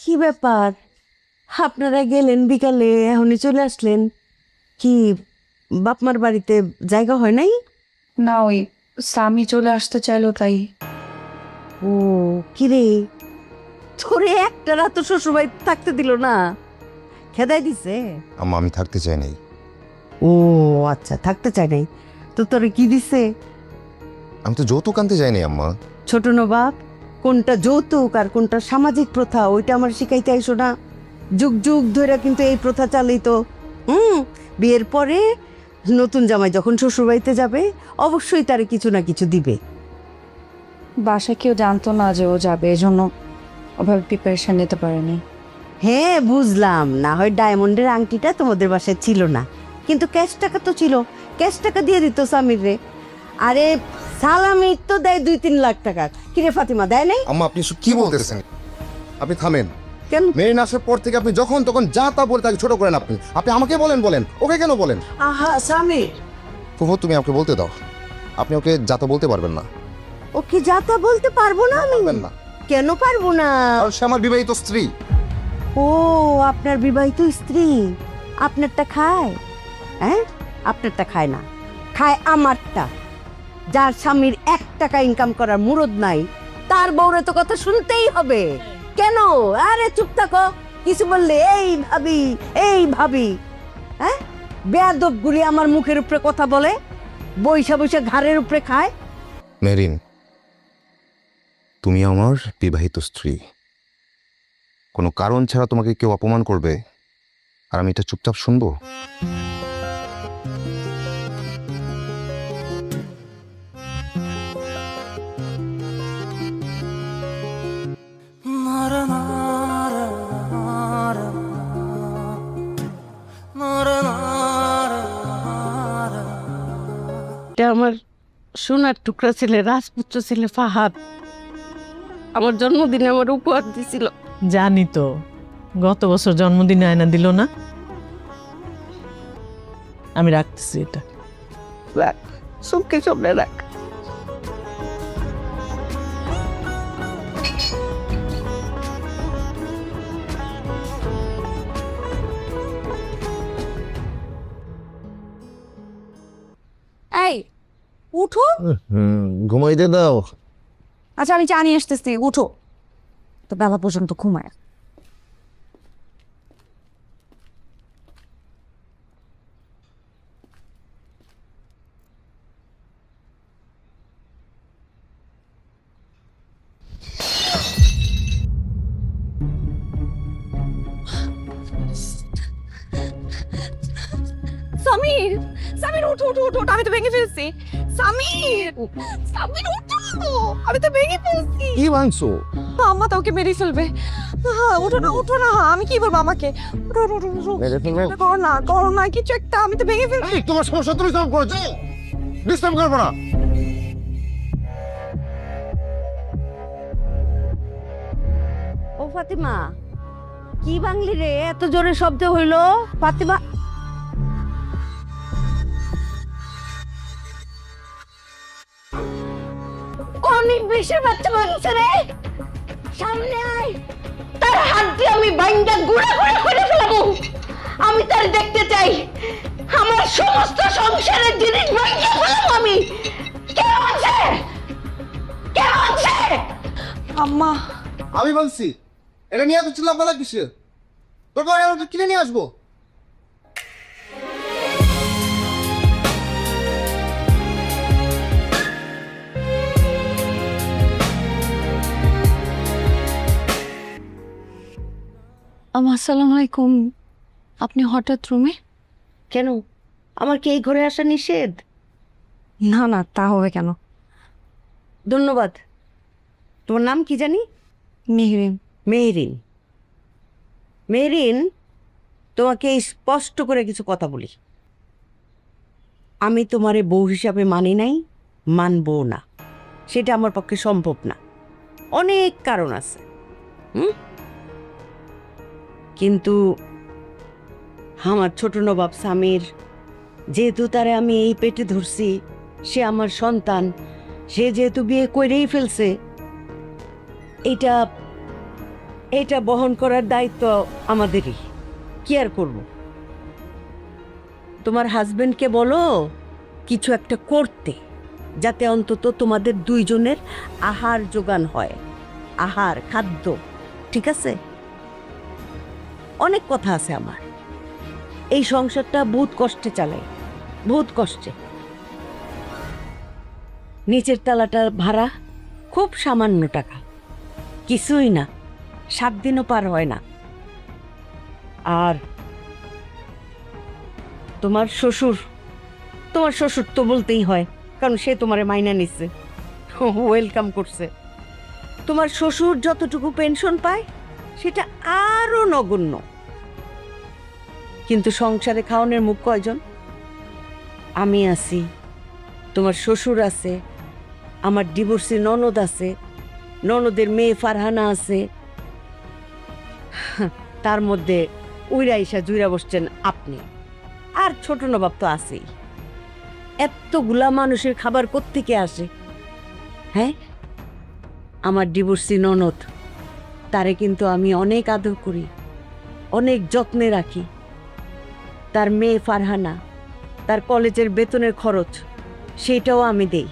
কি ব্যাপার? আপনারা গেলেন বিকালে এখনই চলে আসলেন। কি বাপমার বাড়িতে জায়গা হয় নাই? না ওই স্বামী চলে আসতে চাইলো তাই। ও কিরে? তোরে একটা রাত শ্বশুরবাড়ি থাকতে দিল না। খেদাই দিছে? আম্মা আমি থাকতে চাই নাই। ও আচ্ছা থাকতে চাই নাই। তো তোরে কি দিছে? আমি তো যৌতুক আনতে যাইনি আম্মা। ছোট নবাব? কোনটা যৌতুক আর কোনটা সামাজিক প্রথা ওইটা আমার শিখাইতে আইসো না। যুগ যুগ ধরে কিন্তু এই প্রথা চালিত। হুম বিয়ের পরে নতুন জামাই যখন শ্বশুরবাড়িতে যাবে অবশ্যই তারে কিছু না কিছু দিবে। বাসায় কেউ জানতো না যে ও যাবে এজন্য ওভাবে প্রিপারেশন নিতে পারেনি। হ্যাঁ বুঝলাম। না হয় ডায়মন্ডের আংটিটা তোমাদের বাসায় ছিল না। কিন্তু ক্যাশ টাকা তো ছিল। ক্যাশ টাকা দিয়ে দিত সামির রে। আরে সালামি তো দেয় দুই তিন লাখ টাকা। কিরে ফাতিমা দেয় নাই? আম্মা আপনি এসব কি বলতেছেন? আপনি থামেন। কেন? মেরিন আসার পর থেকে আপনি যখন তখন যা তা বলে তাকে ছোট করেন আপনি। আপনি আমাকে বলেন বলেন। ওকে কেন বলেন? আহা সামির ফুফু তুমি আমাকে বলতে দাও। আপনি ওকে যা তা বলতে পারবেন না। ও কি যাতা বলতে পারব না আমি? পারবেন না। কেন পারব না? কারণ সে আমার বিবাহিত স্ত্রী। ও আপনার বিবাহিত স্ত্রী? আপনারটা খায়? হ্যাঁ? আপনারটা খায় না। খায় আমারটা। যার স্বামীর এক টাকা ইনকাম করার মুরদ নাই, তার বউরে তো কথা শুনতেই হবে। কেন? আরে চুপ থাকো। কিছু বললে এই ভাবি এই ভাবি। হ্যাঁ? বেয়াদব গুলি আমার মুখের উপরে কথা বলে বৈশা বৈশা ঘাড়ের উপরে খায়। মেরিন, তুমি আমার বিবাহিত স্ত্রী। কোনো কারণ ছাড়া তোমাকে কেউ অপমান করবে, আর আমি এটা চুপচাপ শুনব? এটা আমার সোনার টুকরা ছেলে রাজপুত্র ছেলে ফাহাদ। আমার জন্মদিনে আমার উপহার দিছিল। জানি তো গত বছর জন্মদিনে আয়না দিল না। আমি রাখতেছি এটা। রাখ সব সামনে রাখ। উঠো। ঘুমাইতে দাও। আচ্ছা আমি চা নিয়ে আসতেছি উঠো। তো বেলা পর্যন্ত ঘুমায়। সামির সামির উঠো উঠো উঠো উঠো, আমি তো ভেঙে ফেলছি। সামির! সামির উঠো! আমি তো ভেঙে ফেলছি। কি ভাঙছো? আম্মা তো ওকে মেরে ফেলবে। হ্যাঁ, উঠো না উঠো না আমি কি বলব আমাকে? করো না করো না কিছু একটা আমি তো ভেঙে ফেলছি। তোমার সমস্যা তুমি সলভ করো যাও ডিস্টার্ব করব না। ও ফাতিমা কি বাংলি রে? এত জোরে শব্দ হইল। ফাতিমা বাচ্চা রে। সামনে আয়। তার হাত দিয়ে আমি বাইন্দা গুড়া গুড়া করে ফেলাবো। আমি তার দেখতে চাই। আমার সমস্ত সংসারের জিনিস বাইন্দা ফেলাবো আমি। কে আছে কে আছে আম্মা। আমি বলছি এটা নিয়ে এত চিল্লা পালা কিসে তোর কিনে নিয়ে আসব? আসসালামু আলাইকুম। আপনি হঠাৎ রুমে? কেন? আমার কি এই ঘরে আসা নিষেধ? না না তা হবে কেন? ধন্যবাদ। তোমার নাম কি জানি? মেহরিন। মেহরিন। মেহরিন তোমাকে স্পষ্ট করে কিছু কথা বলি। আমি তোমারে বউ হিসাবে মানি নাই মানবো না। সেটা আমার পক্ষে সম্ভব না। অনেক কারণ আছে। হুম? কিন্তু আমার ছোট নবাব স্বামীর, যেহেতু তারে আমি এই পেটে ধরছি, সে আমার সন্তান, সে যেহেতু বিয়ে করেই ফেলছে, এটা এটা বহন করার দায়িত্ব আমাদেরই। কি আর করব? তোমার হাজবেন্ডকে বলো, কিছু একটা করতে, যাতে অন্তত তোমাদের দুইজনের আহার যোগান হয়, আহার, খাদ্য, ঠিক আছে? অনেক কথা আছে আমার। এই সংসারটা বহুত কষ্টে চালাই বহুত কষ্টে। নিচের তালাটার ভাড়া খুব সামান্য টাকা। কিছুই না, সাত দিনও পার হয় না। আর তোমার শ্বশুর তোমার শ্বশুর তো বলতেই হয়, কারণ সে তোমারে মাইনা নিচ্ছে ওয়েলকাম করছে। তোমার শ্বশুর যতটুকু পেনশন পায়, সেটা আরও নগণ্য। কিন্তু সংসারে খাওয়ানোর মুখ কয়জন? আমি আছি, তোমার শ্বশুর আছে, আমার ডিভোর্সি ননদ আছে, ননদের মেয়ে ফারহানা আছে। তার মধ্যে উইরা ইসা জুইরা বসছেন আপনি, আর ছোট নবাব তো আছেই। এতগুলা মানুষের খাবার কোত্থেকে আসে? হ্যাঁ? আমার ডিভোর্সি ননদ। তারে কিন্তু আমি অনেক আদর করি, অনেক যত্নে রাখি। তার মেয়ে ফারহানা, তার কলেজের বেতনের খরচ, সেইটাও আমি দেই।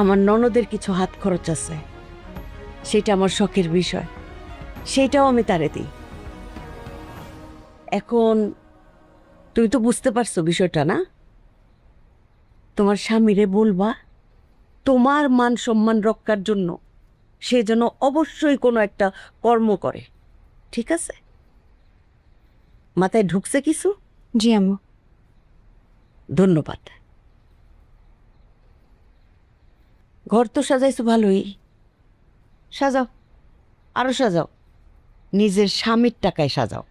আমার ননদের কিছু হাত খরচ আছে, সেটা আমার শখের বিষয় সেটাও আমি তারে দিই। এখন, তুমি তো বুঝতে পারছ বিষয়টা না? তোমার স্বামীরে বলবা, তোমার মান সম্মান রক্ষার জন্য সে যেন অবশ্যই কোনো একটা কর্ম করে। ঠিক আছে? মাথায় ঢুকছে কিছু? জি আম্মু। ধন্যবাদ। ঘর তো সাজাইছো ভালোই। সাজাও। আরও সাজাও। নিজের স্বামীর টাকায় সাজাও।